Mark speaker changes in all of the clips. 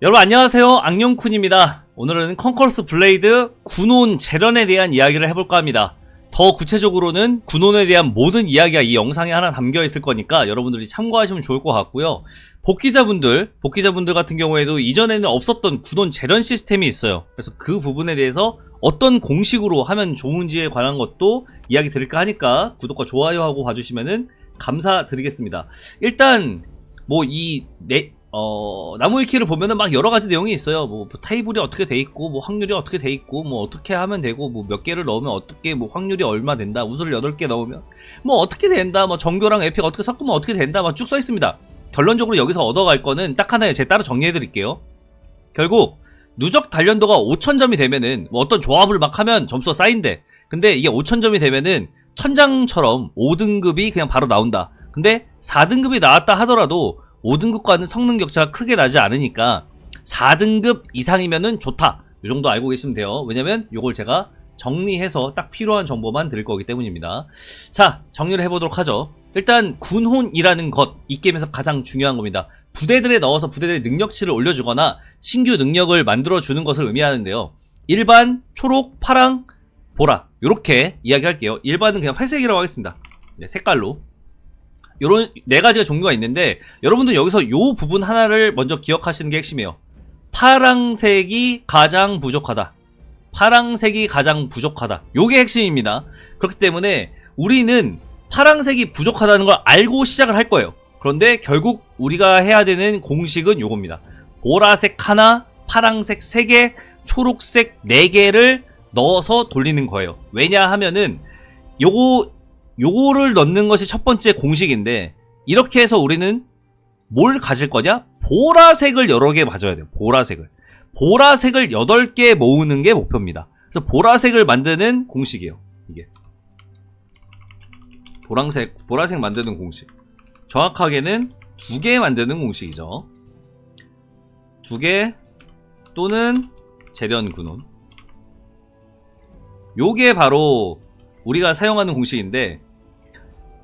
Speaker 1: 여러분 안녕하세요. 악령쿤입니다. 오늘은 컨커러스 블레이드 군온 재련에 대한 이야기를 해볼까 합니다. 더 구체적으로는 군온에 대한 모든 이야기가 이 영상에 하나 담겨 있을 거니까 여러분들이 참고하시면 좋을 것 같고요. 복귀자분들 복귀자분들 같은 경우에도 이전에는 없었던 군온 재련 시스템이 있어요. 그래서 그 부분에 대해서 어떤 공식으로 하면 좋은지에 관한 것도 이야기 드릴까 하니까 구독과 좋아요하고 봐주시면은 감사드리겠습니다. 일단 뭐이 네, 어, 나무위키를 보면은 막 여러 가지 내용이 있어요. 뭐, 뭐 테이블이 어떻게 돼 있고, 뭐 확률이 어떻게 돼 있고, 뭐 어떻게 하면 되고, 뭐 몇 개를 넣으면 어떻게, 뭐 확률이 얼마 된다, 우수를 8개 넣으면, 뭐 어떻게 된다, 뭐 정교랑 에픽 어떻게 섞으면 어떻게 된다, 막 쭉 써 있습니다. 결론적으로 여기서 얻어갈 거는 딱 하나예요. 제가 따로 정리해 드릴게요. 결국, 누적 단련도가 5000점이 되면은, 뭐 어떤 조합을 막 하면 점수가 쌓인대. 근데 이게 5000점이 되면은, 천장처럼 5등급이 그냥 바로 나온다. 근데 4등급이 나왔다 하더라도 5등급과는 성능 격차가 크게 나지 않으니까 4등급 이상이면은 좋다. 이 정도 알고 계시면 돼요. 왜냐면 이걸 제가 정리해서 딱 필요한 정보만 드릴 거기 때문입니다. 자, 정리를 해보도록 하죠. 일단 군혼이라는 것, 이 게임에서 가장 중요한 겁니다. 부대들에 넣어서 부대들의 능력치를 올려주거나 신규 능력을 만들어주는 것을 의미하는데요. 일반, 초록, 파랑, 보라 이렇게 이야기할게요. 일반은 그냥 회색이라고 하겠습니다. 네, 색깔로. 요런 네 가지가 종류가 있는데 여러분들 여기서 요 부분 하나를 먼저 기억하시는 게 핵심이에요. 파랑색이 가장 부족하다. 파랑색이 가장 부족하다. 요게 핵심입니다. 그렇기 때문에 우리는 파랑색이 부족하다는 걸 알고 시작을 할 거예요. 그런데 결국 우리가 해야 되는 공식은 요겁니다. 보라색 하나, 파랑색 3개, 초록색 4개를 넣어서 돌리는 거예요. 왜냐 하면은 요거 요거를 넣는 것이 첫 번째 공식인데 이렇게 해서 우리는 뭘 가질 거냐? 보라색을 여러 개 가져야 돼요. 보라색을. 보라색을 8개 모으는 게 목표입니다. 그래서 보라색을 만드는 공식이에요. 이게. 보라색, 보라색 만드는 공식. 정확하게는 두 개 만드는 공식이죠. 두 개 또는 재련 군원. 요게 바로 우리가 사용하는 공식인데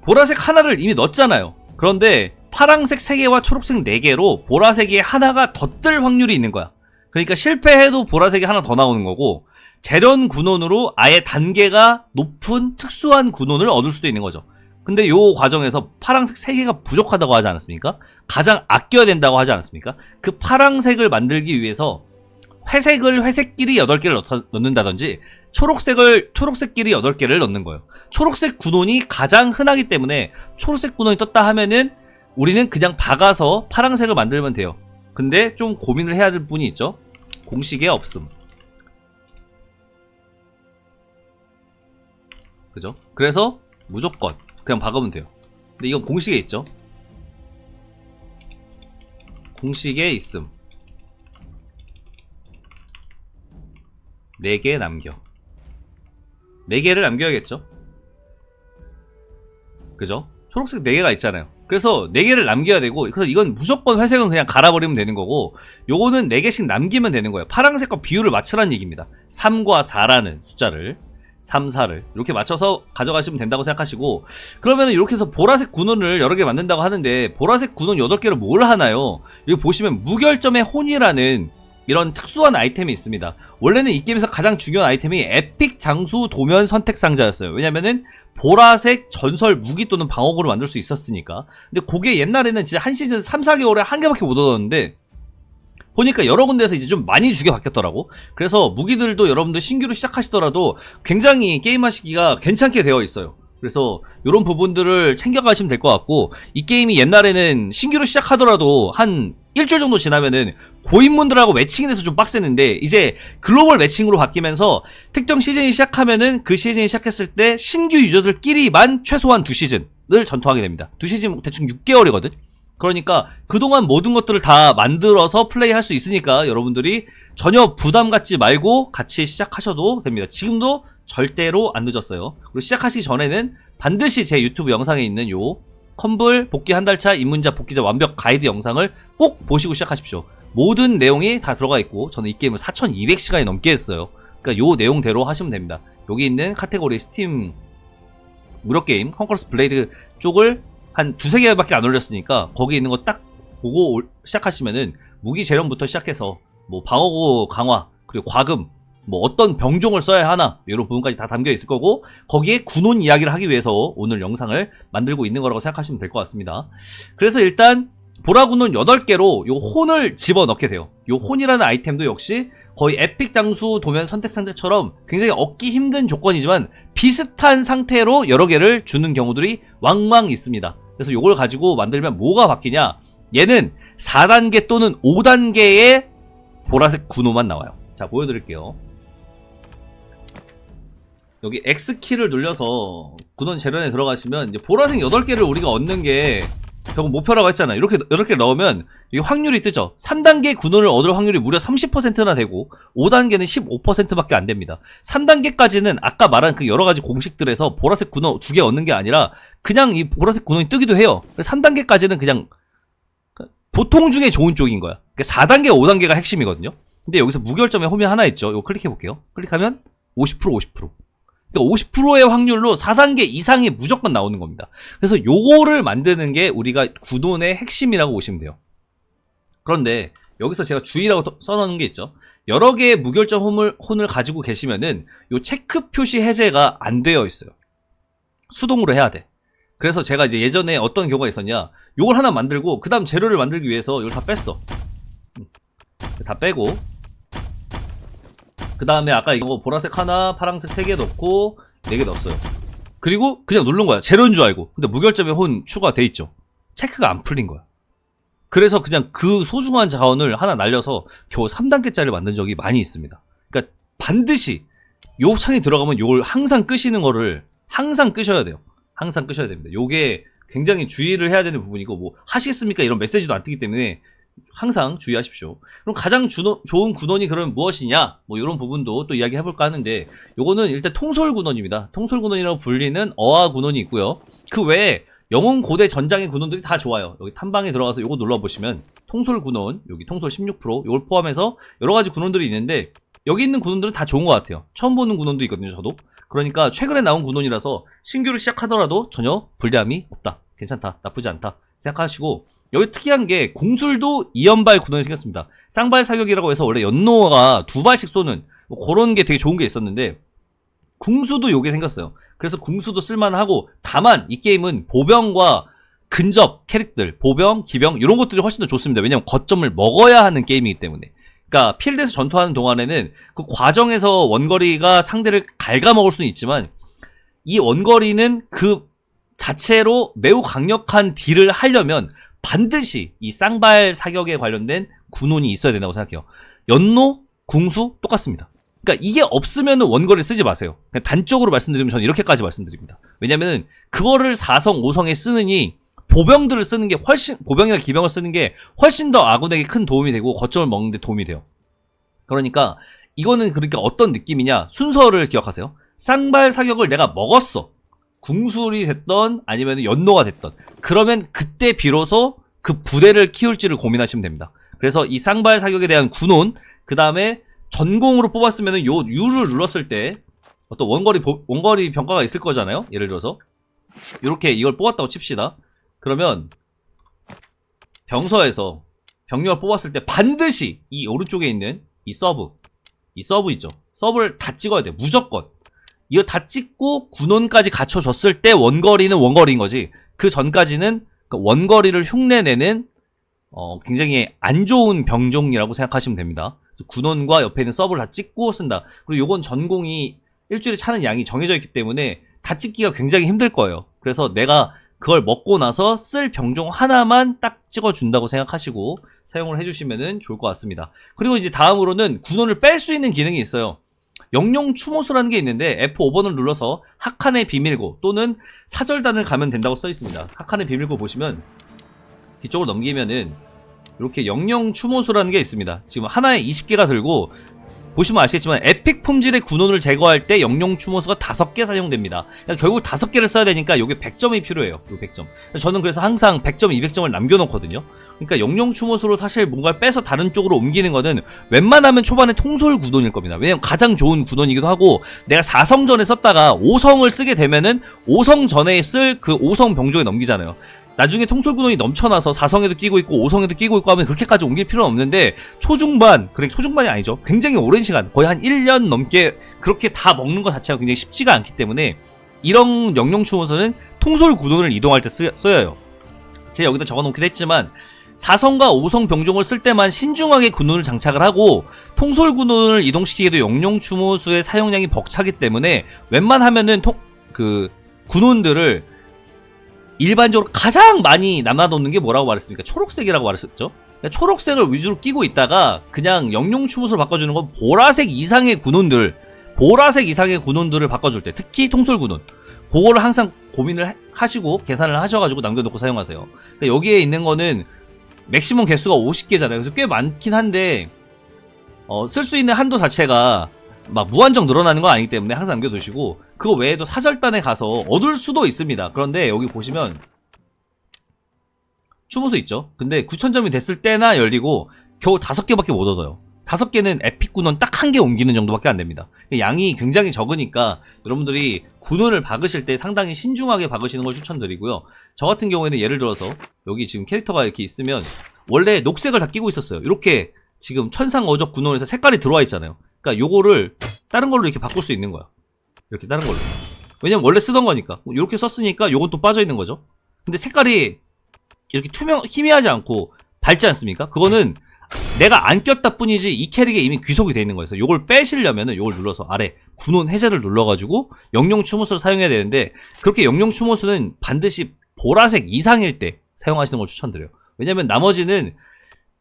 Speaker 1: 보라색 하나를 이미 넣었잖아요. 그런데 파랑색 3개와 초록색 4개로 보라색이 하나가 더뜰 확률이 있는 거야. 그러니까 실패해도 보라색이 하나 더 나오는 거고 재련 군원으로 아예 단계가 높은 특수한 군원을 얻을 수도 있는 거죠. 근데 요 과정에서 파랑색 3개가 부족하다고 하지 않았습니까? 가장 아껴야 된다고 하지 않았습니까? 그 파랑색을 만들기 위해서 회색을 회색끼리 8개를 넣는다든지 초록색을 초록색끼리 8개를 넣는 거예요. 초록색 군원이 가장 흔하기 때문에 초록색 군원이 떴다 하면은 우리는 그냥 박아서 파랑색을 만들면 돼요. 근데 좀 고민을 해야 될 분이 있죠. 공식에 없음. 그죠? 그래서 무조건 그냥 박으면 돼요. 근데 이건 공식에 있죠. 공식에 있음. 4개 남겨. 4개를 남겨야겠죠? 그죠? 초록색 4개가 있잖아요. 그래서 4개를 남겨야 되고, 그래서 이건 무조건 회색은 그냥 갈아버리면 되는 거고, 요거는 4개씩 남기면 되는 거예요. 파랑색과 비율을 맞추라는 얘기입니다. 3과 4라는 숫자를. 3, 4를 이렇게 맞춰서 가져가시면 된다고 생각하시고 그러면 이렇게 해서 보라색 군원을 여러 개 만든다고 하는데 보라색 군원 8개를 뭘 하나요? 여기 보시면 무결점의 혼이라는 이런 특수한 아이템이 있습니다. 원래는 이 게임에서 가장 중요한 아이템이 에픽 장수 도면 선택 상자였어요. 왜냐면은 보라색 전설 무기 또는 방어구를 만들 수 있었으니까. 근데 그게 옛날에는 진짜 한 시즌 3, 4개월에 한 개밖에 못 얻었는데 보니까 여러 군데에서 이제 좀 많이 주게 바뀌었더라고. 그래서 무기들도 여러분들 신규로 시작하시더라도 굉장히 게임하시기가 괜찮게 되어 있어요. 그래서 이런 부분들을 챙겨가시면 될 것 같고 이 게임이 옛날에는 신규로 시작하더라도 한 일주일 정도 지나면은 고인물들하고 매칭이 돼서 좀 빡셌는데 이제 글로벌 매칭으로 바뀌면서 특정 시즌이 시작하면은 그 시즌이 시작했을 때 신규 유저들끼리만 최소한 두 시즌을 전투하게 됩니다. 두 시즌 대충 6개월이거든. 그러니까 그동안 모든 것들을 다 만들어서 플레이할 수 있으니까 여러분들이 전혀 부담 갖지 말고 같이 시작하셔도 됩니다. 지금도 절대로 안 늦었어요. 그리고 시작하시기 전에는 반드시 제 유튜브 영상에 있는 요 컴블 복귀 한 달 차 입문자 복귀자 완벽 가이드 영상을 꼭 보시고 시작하십시오. 모든 내용이 다 들어가 있고 저는 이 게임을 4,200시간이 넘게 했어요. 그러니까 요 내용대로 하시면 됩니다. 여기 있는 카테고리 스팀 무료 게임 컨커러스 블레이드 쪽을 한 두세 개밖에 안 올렸으니까 거기 있는 거 딱 보고 올- 시작하시면은 무기 재련부터 시작해서 뭐 방어구 강화 그리고 과금 뭐 어떤 병종을 써야 하나 이런 부분까지 다 담겨 있을 거고 거기에 군혼 이야기를 하기 위해서 오늘 영상을 만들고 있는 거라고 생각하시면 될 것 같습니다. 그래서 일단 보라군은 8개로 요 혼을 집어넣게 돼요. 요 혼이라는 아이템도 역시 거의 에픽 장수 도면 선택 상자처럼 굉장히 얻기 힘든 조건이지만 비슷한 상태로 여러 개를 주는 경우들이 왕왕 있습니다. 그래서 요걸 가지고 만들면 뭐가 바뀌냐? 얘는 4단계 또는 5단계의 보라색 군호만 나와요. 자, 보여드릴게요. 여기 X키를 눌려서 군원 재련에 들어가시면 이제 보라색 8개를 우리가 얻는 게 결국 목표라고 했잖아요. 이렇게, 이렇게 넣으면 이게 확률이 뜨죠. 3단계 군원을 얻을 확률이 무려 30%나 되고 5단계는 15%밖에 안 됩니다. 3단계까지는 아까 말한 그 여러 가지 공식들에서 보라색 군원 두개 얻는 게 아니라 그냥 이 보라색 군원이 뜨기도 해요. 3단계까지는 그냥 보통 중에 좋은 쪽인 거야. 4단계, 5단계가 핵심이거든요. 근데 여기서 무결점의 홈이 하나 있죠. 이거 클릭해 볼게요. 클릭하면 50% 50%. 그러니까 50%의 확률로 4단계 이상이 무조건 나오는 겁니다. 그래서 요거를 만드는 게 우리가 구돈의 핵심이라고 보시면 돼요. 그런데 여기서 제가 주의라고 또 써놓은 게 있죠. 여러 개의 무결점 홈을, 혼을 가지고 계시면은 요 체크 표시 해제가 안 되어 있어요. 수동으로 해야 돼. 그래서 제가 이제 예전에 어떤 경우가 있었냐. 요걸 하나 만들고 그 다음 재료를 만들기 위해서 이걸 다 뺐어. 음. 다 빼고 그 다음에 아까 이거 보라색 하나, 파란색 세 개 넣고 네 개 넣었어요. 그리고 그냥 누른 거야. 제로인 줄 알고. 근데 무결점의 혼 추가돼 있죠. 체크가 안 풀린 거야. 그래서 그냥 그 소중한 자원을 하나 날려서 겨우 3단계짜리 만든 적이 많이 있습니다. 그러니까 반드시 요 창에 들어가면 요걸 항상 끄시는 거를 항상 끄셔야 돼요. 항상 끄셔야 됩니다. 요게 굉장히 주의를 해야 되는 부분이고 뭐 하시겠습니까? 이런 메시지도 안 뜨기 때문에 항상 주의하십시오. 그럼 가장 주노, 좋은 군원이 그러면 무엇이냐? 뭐 이런 부분도 또 이야기 해볼까 하는데 요거는 일단 통솔 군원입니다. 통솔 군원이라고 불리는 어화 군원이 있고요. 그 외에 영웅 고대 전장의 군원들이 다 좋아요. 여기 탐방에 들어가서 요거 눌러보시면 통솔 군원, 여기 통솔 16%, 요걸 포함해서 여러 가지 군원들이 있는데 여기 있는 군원들은 다 좋은 것 같아요. 처음 보는 군원도 있거든요, 저도. 그러니까 최근에 나온 군원이라서 신규를 시작하더라도 전혀 불리함이 없다. 괜찮다. 나쁘지 않다. 생각하시고 여기 특이한 게 궁술도 이연발 군원이 생겼습니다. 쌍발 사격이라고 해서 원래 연노가 두 발씩 쏘는 뭐 그런 게 되게 좋은 게 있었는데 궁수도 요게 생겼어요. 그래서 궁수도 쓸만하고 다만 이 게임은 보병과 근접 캐릭들, 보병, 기병 이런 것들이 훨씬 더 좋습니다. 왜냐면 거점을 먹어야 하는 게임이기 때문에. 그러니까 필드에서 전투하는 동안에는 그 과정에서 원거리가 상대를 갉아먹을 수는 있지만 이 원거리는 그 자체로 매우 강력한 딜을 하려면 반드시 이 쌍발 사격에 관련된 군원이 있어야 된다고 생각해요. 연노, 궁수 똑같습니다. 그러니까 이게 없으면 원거리를 쓰지 마세요. 그냥 단적으로 말씀드리면 저는 이렇게까지 말씀드립니다. 왜냐면은 그거를 4성, 5성에 쓰느니 보병들을 쓰는 게 훨씬 보병이나 기병을 쓰는 게 훨씬 더 아군에게 큰 도움이 되고 거점을 먹는 데 도움이 돼요. 그러니까 이거는 그러니까 어떤 느낌이냐? 순서를 기억하세요. 쌍발 사격을 내가 먹었어. 궁술이 됐던 아니면 연노가 됐던 그러면 그때 비로소 그 부대를 키울지를 고민하시면 됩니다. 그래서 이 쌍발 사격에 대한 군온 그 다음에 전공으로 뽑았으면 요 U를 눌렀을 때 어떤 원거리 보- 원거리 평가가 있을 거잖아요. 예를 들어서 이렇게 이걸 뽑았다고 칩시다. 그러면 병서에서 병력을 뽑았을 때 반드시 이 오른쪽에 있는 이 서브 이 서브 있죠. 서브를 다 찍어야 돼. 무조건. 이거 다 찍고 군원까지 갖춰졌을 때 원거리는 원거리인 거지. 그 전까지는 그 원거리를 흉내내는 어, 굉장히 안 좋은 병종이라고 생각하시면 됩니다. 군원과 옆에 있는 서브를 다 찍고 쓴다. 그리고 요건 전공이 일주일에 차는 양이 정해져 있기 때문에 다 찍기가 굉장히 힘들 거예요. 그래서 내가 그걸 먹고 나서 쓸 병종 하나만 딱 찍어준다고 생각하시고 사용을 해주시면 좋을 것 같습니다. 그리고 이제 다음으로는 군원을 뺄 수 있는 기능이 있어요. 영용 추모수라는 게 있는데 F5번을 눌러서 학한의 비밀고 또는 사절단을 가면 된다고 써 있습니다. 학한의 비밀고 보시면 뒤쪽으로 넘기면은 이렇게 영영 추모수라는 게 있습니다. 지금 하나에 20개가 들고 보시면 아시겠지만 에픽 품질의 군원을 제거할 때 영용 추모수가 5개 사용됩니다. 그러니까 결국 5개를 써야 되니까 이게 100점이 필요해요. 이 100점. 저는 그래서 항상 100점, 200점을 남겨놓거든요. 그러니까 영용 추모수로 사실 뭔가를 빼서 다른 쪽으로 옮기는 거는 웬만하면 초반에 통솔 구돈일 겁니다. 왜냐면 가장 좋은 구돈이기도 하고 내가 4성 전에 썼다가 5성을 쓰게 되면은 5성 전에 쓸 그 5성 병족에 넘기잖아요. 나중에 통솔군원이 넘쳐나서 4성에도 끼고 있고 5성에도 끼고 있고 하면 그렇게까지 옮길 필요는 없는데 초중반, 그래 초중반이 아니죠. 굉장히 오랜 시간, 거의 한 1년 넘게 그렇게 다 먹는 것 자체가 굉장히 쉽지가 않기 때문에 이런 영영추원서는 통솔군원을 이동할 때 쓰, 써요. 제가 여기다 적어놓긴 했지만 4성과 5성 병종을 쓸 때만 신중하게 군원을 장착을 하고 통솔 군원을 이동시키기에도 영용 추모수의 사용량이 벅차기 때문에 웬만하면은 통, 그 군원들을 일반적으로 가장 많이 남아놓는 게 뭐라고 말했습니까? 초록색이라고 말했었죠. 그러니까 초록색을 위주로 끼고 있다가 그냥 영용 추모수를 바꿔주는 건 보라색 이상의 군원들, 보라색 이상의 군원들을 바꿔줄 때, 특히 통솔 군원, 그거를 항상 고민을 하- 하시고 계산을 하셔가지고 남겨놓고 사용하세요. 그러니까 여기에 있는 거는 맥시멈 개수가 50개잖아요. 그래서 꽤 많긴 한데 어, 쓸 수 있는 한도 자체가 막 무한정 늘어나는 건 아니기 때문에 항상 남겨두시고 그거 외에도 사절단에 가서 얻을 수도 있습니다. 그런데 여기 보시면 추모수 있죠. 근데 9,000점이 됐을 때나 열리고 겨우 5개밖에 못 얻어요. 5개는 에픽 군원 딱 한 개 옮기는 정도밖에 안 됩니다. 양이 굉장히 적으니까 여러분들이 군원을 박으실 때 상당히 신중하게 박으시는 걸 추천드리고요. 저 같은 경우에는 예를 들어서 여기 지금 캐릭터가 이렇게 있으면 원래 녹색을 다 끼고 있었어요. 이렇게 지금 천상 어적 군원에서 색깔이 들어와 있잖아요. 그러니까 요거를 다른 걸로 이렇게 바꿀 수 있는 거야. 이렇게 다른 걸로. 왜냐면 원래 쓰던 거니까. 이렇게 썼으니까 요건 또 빠져 있는 거죠. 근데 색깔이 이렇게 투명, 희미하지 않고 밝지 않습니까? 그거는 내가 안 꼈다 뿐이지 이 캐릭에 이미 귀속이 돼 있는 거예요. 그래서 요걸 빼시려면은 요걸 눌러서 아래 군원 해제를 눌러가지고 영용 추모수를 사용해야 되는데 그렇게 영용 추모수는 반드시 보라색 이상일 때 사용하시는 걸 추천드려요. 왜냐면 나머지는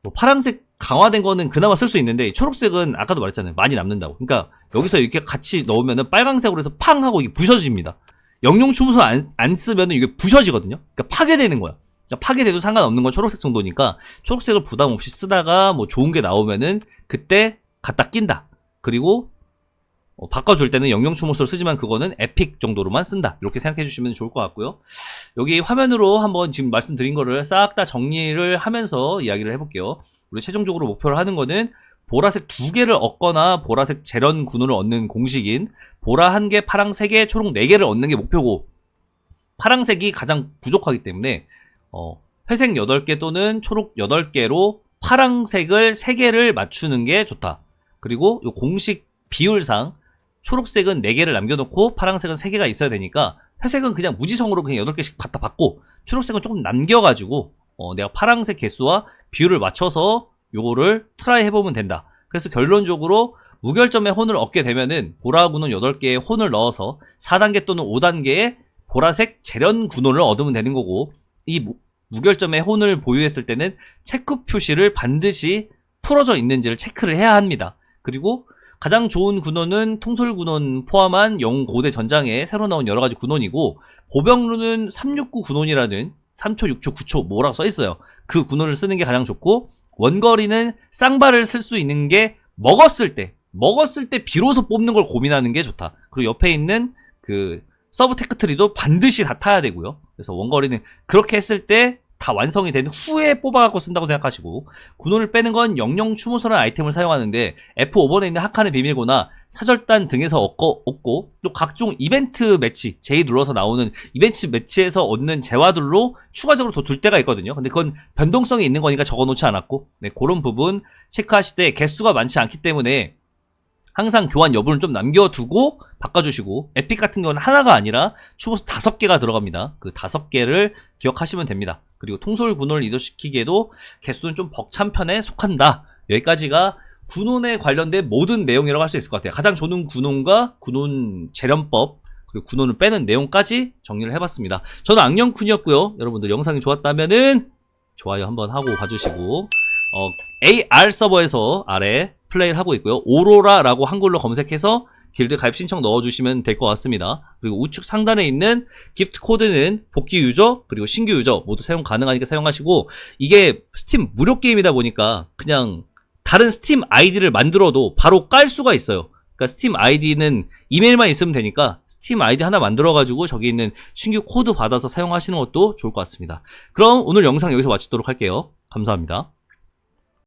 Speaker 1: 뭐 파란색 강화된 거는 그나마 쓸 수 있는데 이 초록색은 아까도 말했잖아요. 많이 남는다고. 그러니까 여기서 이렇게 같이 넣으면은 빨강색으로 해서 팡 하고 이게 부셔집니다. 영용 추모수 안, 안 쓰면은 이게 부셔지거든요. 그러니까 파괴되는 거야. 파괴돼도 상관없는 건 초록색 정도니까 초록색을 부담 없이 쓰다가 뭐 좋은 게 나오면은 그때 갖다 낀다. 그리고 어, 바꿔줄 때는 영영 추모수를 쓰지만 그거는 에픽 정도로만 쓴다. 이렇게 생각해 주시면 좋을 것 같고요. 여기 화면으로 한번 지금 말씀드린 거를 싹 다 정리를 하면서 이야기를 해볼게요. 우리 최종적으로 목표를 하는 거는 보라색 두 개를 얻거나 보라색 재련 군원을 얻는 공식인 보라 한 개, 파랑 세 개, 초록 네 개를 얻는 게 목표고 파랑색이 가장 부족하기 때문에 어, 회색 8개 또는 초록 8개로 파랑색을 3개를 맞추는 게 좋다. 그리고 요 공식 비율상 초록색은 4개를 남겨놓고 파랑색은 3개가 있어야 되니까 회색은 그냥 무지성으로 그냥 8개씩 갖다 받고 초록색은 조금 남겨가지고 어, 내가 파랑색 개수와 비율을 맞춰서 요거를 트라이 해보면 된다. 그래서 결론적으로 무결점의 혼을 얻게 되면은 보라군은 8개의 혼을 넣어서 4단계 또는 5단계의 보라색 재련 군원을 얻으면 되는 거고 이 무, 무결점의 혼을 보유했을 때는 체크 표시를 반드시 풀어져 있는지를 체크를 해야 합니다. 그리고 가장 좋은 군원은 통솔 군원 포함한 영고대 전장에 새로 나온 여러 가지 군원이고 보병루는 369 군원이라는 3초, 6초, 9초 뭐라고 써 있어요. 그 군원을 쓰는 게 가장 좋고 원거리는 쌍발을 쓸 수 있는 게 먹었을 때 먹었을 때 비로소 뽑는 걸 고민하는 게 좋다. 그리고 옆에 있는 그 서브 테크 트리도 반드시 다 타야 되고요. 그래서 원거리는 그렇게 했을 때 다 완성이 된 후에 뽑아갖고 쓴다고 생각하시고 군원을 빼는 건 영영 추모서라는 아이템을 사용하는데 F5번에 있는 하칸의 비밀고나 사절단 등에서 얻고, 얻고 또 각종 이벤트 매치 J 눌러서 나오는 이벤트 매치에서 얻는 재화들로 추가적으로 더줄 때가 있거든요. 근데 그건 변동성이 있는 거니까 적어놓지 않았고 네, 그런 부분 체크하실 때 개수가 많지 않기 때문에 항상 교환 여부를 좀 남겨두고 바꿔주시고 에픽 같은 경우는 하나가 아니라 추모수 다섯 개가 들어갑니다. 그 다섯 개를 기억하시면 됩니다. 그리고 통솔 군원을 이동시키기에도 개수는 좀 벅찬 편에 속한다. 여기까지가 군원에 관련된 모든 내용이라고 할 수 있을 것 같아요. 가장 좋은 군원과 군원 재련법 그리고 군원을 빼는 내용까지 정리를 해봤습니다. 저는 악령쿤이었고요. 여러분들 영상이 좋았다면은 좋아요 한번 하고 봐주시고 어, AR 서버에서 아래 플레이를 하고 있고요. 오로라라고 한글로 검색해서 길드 가입 신청 넣어주시면 될 것 같습니다. 그리고 우측 상단에 있는 기프트 코드는 복귀 유저 그리고 신규 유저 모두 사용 가능하니까 사용하시고 이게 스팀 무료 게임이다 보니까 그냥 다른 스팀 아이디를 만들어도 바로 깔 수가 있어요. 그러니까 스팀 아이디는 이메일만 있으면 되니까 스팀 아이디 하나 만들어가지고 저기 있는 신규 코드 받아서 사용하시는 것도 좋을 것 같습니다. 그럼 오늘 영상 여기서 마치도록 할게요. 감사합니다.